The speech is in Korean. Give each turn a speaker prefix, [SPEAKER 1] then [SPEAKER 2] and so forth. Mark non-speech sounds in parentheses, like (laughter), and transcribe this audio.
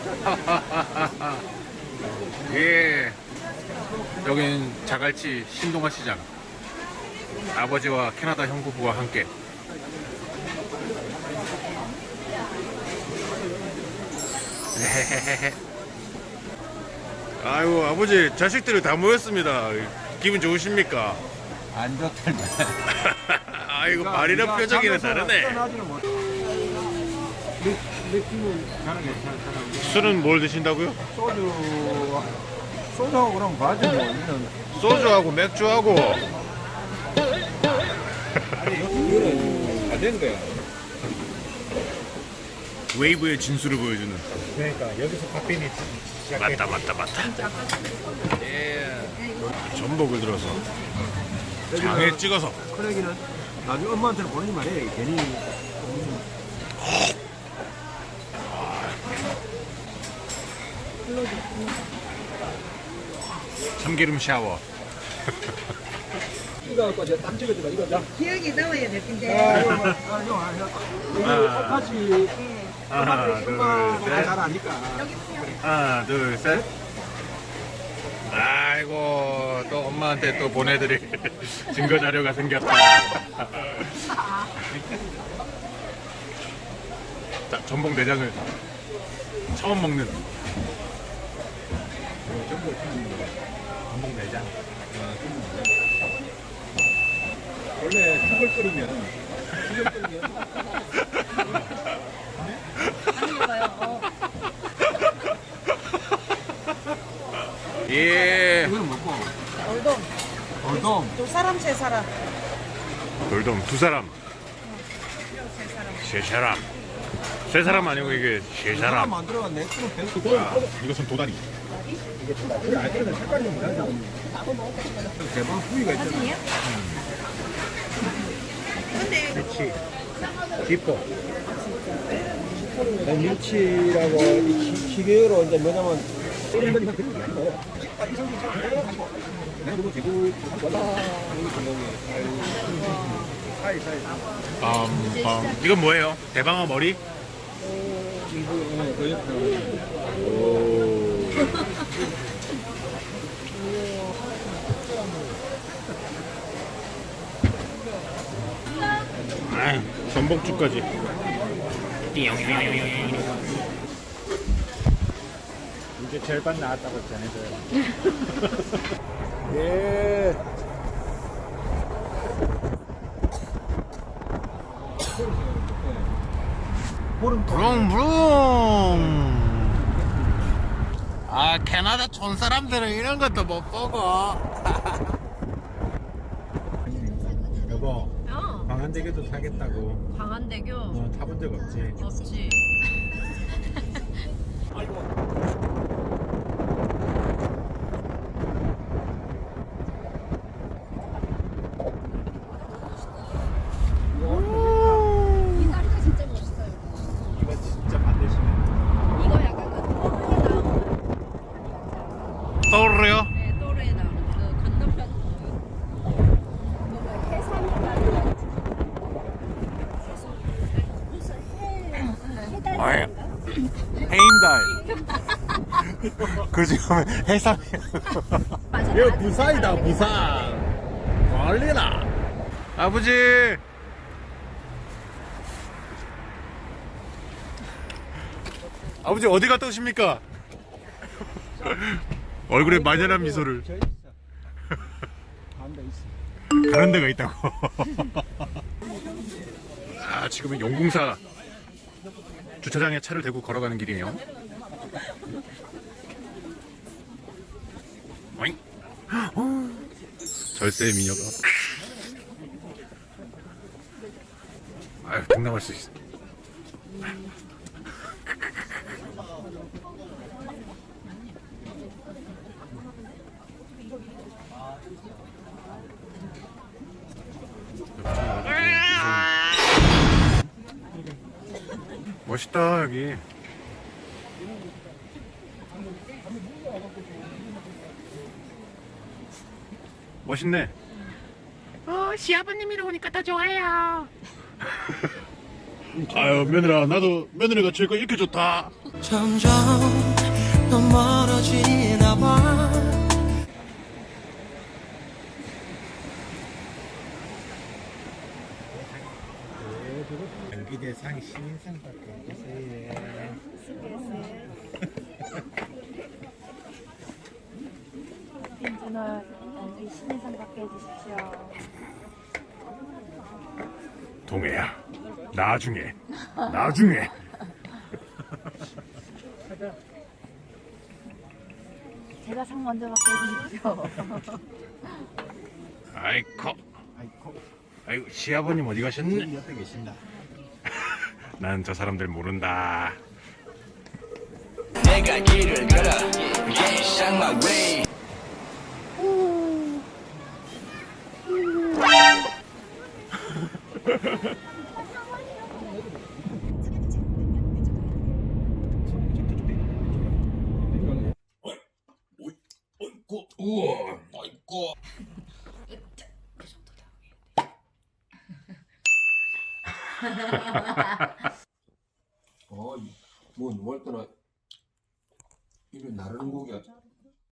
[SPEAKER 1] (laughs) 예. 여긴 자갈치 신동아 시장. 아버지와 캐나다 형 부부와 함께. 헤헤헤헤. (laughs) 아이고 아버지 자식들이 다 모였습니다. 기분 좋으십니까?
[SPEAKER 2] 안 좋던데. (laughs)
[SPEAKER 1] 아이고 말이나 표정이는 다르네.
[SPEAKER 2] 맥주는 저는 괜찮잖아.
[SPEAKER 1] 술은 뭘 드신다고요?
[SPEAKER 2] 소주, 소주하고 그럼 봐지 뭐. 우리는
[SPEAKER 1] 소주하고 맥주하고
[SPEAKER 2] 이거는 안된 거야.
[SPEAKER 1] 웨이브의 진수를 보여주는.
[SPEAKER 2] 그러니까 여기서 카페인이 시작해.
[SPEAKER 1] 맞다 맞다 맞다. 예. 전복을 들어서 장에 찍어서
[SPEAKER 2] 큰애기는 나중에 엄마한테는 보내지 말해. 괜히.
[SPEAKER 1] 참기름 샤워. (laughs)
[SPEAKER 2] 이거 갖고 제가 딱 찍어줘봐. 이거 자.
[SPEAKER 3] 기억이 나와야 될 텐데.
[SPEAKER 2] 아, 이거, 아, 아, 이거. 이거 똑같이.
[SPEAKER 1] 하나
[SPEAKER 2] 엄마가
[SPEAKER 1] 둘 셋.
[SPEAKER 2] 잘 아니까.
[SPEAKER 1] 하나 둘 셋. 아이고 또 엄마한테 또 보내드릴 (laughs) 증거 자료가 생겼다. (laughs) 자 전복 내장을 처음 먹는 전복 내장.
[SPEAKER 2] 원래 턱을 끓이면. 턱을 끓이면.
[SPEAKER 1] 예.
[SPEAKER 2] 이거는 먹고.
[SPEAKER 3] 얼동
[SPEAKER 2] 얼동.
[SPEAKER 3] 두 사람 세 사람.
[SPEAKER 1] 돌돔 두 사람. 세 사람. 세 사람 아니고 이게 세
[SPEAKER 2] 사람.
[SPEAKER 1] 아, 이것은 도다리.
[SPEAKER 2] 그래, 알거든. 색깔이 좀 다르잖아. 대박 후기가 있잖아.
[SPEAKER 3] 근데
[SPEAKER 2] 그렇지. 기포. 밀치라고 이 기- 기계로 이제 뭐냐면 내가 대구 사이 사이
[SPEAKER 1] 음, 음, 이건 뭐예요? 대방어 머리?
[SPEAKER 2] 이 (laughs) 거 어, 그 옆에
[SPEAKER 1] 아, 전복죽까지.
[SPEAKER 2] 이제 절반 나왔다고 전해줘요 (laughs) 예 보름
[SPEAKER 1] 부릉부릉. 아, 캐나다 촌 사람들은 이런 것도 못 보고. (laughs)
[SPEAKER 2] 여보
[SPEAKER 3] 어
[SPEAKER 2] 광안대교도 타겠다고.
[SPEAKER 3] 광안대교
[SPEAKER 2] 어, 타본 적 없지?
[SPEAKER 3] 없지. (laughs)
[SPEAKER 4] 이 다리가 진짜 멋있어요.
[SPEAKER 2] 이거 진짜 만드시네
[SPEAKER 4] 이거 약간 그 또르에 나오는
[SPEAKER 1] 떠오르요?
[SPEAKER 4] 네, 또르에 나오는 그 건너편 이거 해산이라는 무슨 해 해달
[SPEAKER 1] 아이, 해인달. (laughs) 그 지금 해삼.
[SPEAKER 4] 맞아.
[SPEAKER 1] 이거 부산이다, 부산. 관리라. 아버지. 아버지 어디 갔다 오십니까? (laughs) 얼굴에 만연한 미소를 가는 데가 있다고. (laughs) 아, 지금은 용궁사 주차장에 차를 대고 걸어가는 길이에요. 어잉? 어, 절세 미녀가. 아유, 등남할 수 있어. 멋있다 여기. 멋있네.
[SPEAKER 5] 어, 시아버님이랑 오니까 더 좋아요. (laughs)
[SPEAKER 1] 아유 며느라 나도 며느리가 제거 이렇게 좋다.
[SPEAKER 6] 점점 더 멀어지나
[SPEAKER 2] 경기대상 시민상 받고 계세요.
[SPEAKER 7] 나중에 신인상 받게 해주십시오.
[SPEAKER 1] 동해야 나중에 나중에
[SPEAKER 7] 제가 상 먼저 받게 해주십시오.
[SPEAKER 1] 아이코 아이고 시아버님 어디 가셨네
[SPEAKER 2] 옆에 계신다.
[SPEAKER 1] 난 저 사람들 모른다.
[SPEAKER 6] 내가 길을 걸어 Yeah, shine my way
[SPEAKER 2] 어,